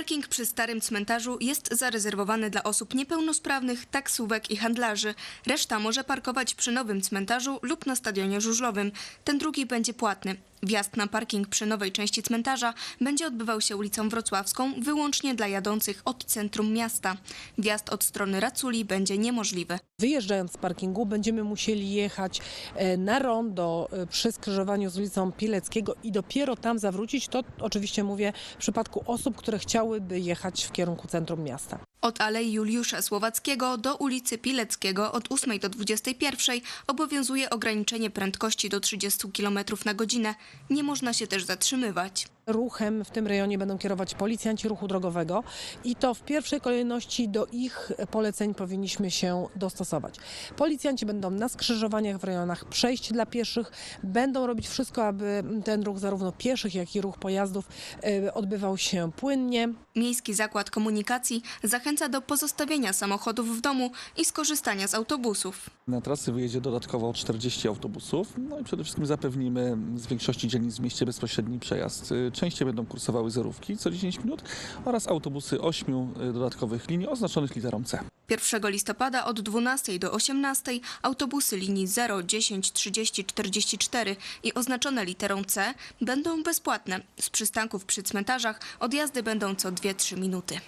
Parking przy starym cmentarzu jest zarezerwowany dla osób niepełnosprawnych, taksówek i handlarzy. Reszta może parkować przy nowym cmentarzu lub na stadionie żużlowym. Ten drugi będzie płatny. Wjazd na parking przy nowej części cmentarza będzie odbywał się ulicą Wrocławską wyłącznie dla jadących od centrum miasta. Wjazd od strony Raculi będzie niemożliwy. Wyjeżdżając z parkingu będziemy musieli jechać e, na rondo e, przy skrzyżowaniu z ulicą Pileckiego i dopiero tam zawrócić. To oczywiście mówię w przypadku osób, które chciałyby jechać w kierunku centrum miasta. Od Alei Juliusza Słowackiego do ulicy Pileckiego od 8 do 21 obowiązuje ograniczenie prędkości do 30 km na godzinę. Nie można się też zatrzymywać. Ruchem w tym rejonie będą kierować policjanci ruchu drogowego i to w pierwszej kolejności do ich poleceń powinniśmy się dostosować. Policjanci będą na skrzyżowaniach w rejonach przejść dla pieszych, będą robić wszystko, aby ten ruch zarówno pieszych, jak i ruch pojazdów e, odbywał się płynnie. Miejski Zakład Komunikacji zachęca do pozostawienia samochodów w domu i skorzystania z autobusów. Na trasy wyjedzie dodatkowo 40 autobusów. No i przede wszystkim zapewnimy z większości dzielnic w mieście bezpośredni przejazd. Y, Częściej będą kursowały zerówki co 10 minut oraz autobusy 8 dodatkowych linii oznaczonych literą C. 1 listopada od 12 do 18 autobusy linii 0, 10, 30, 44 i oznaczone literą C będą bezpłatne. Z przystanków przy cmentarzach odjazdy będą co 2-3 minuty.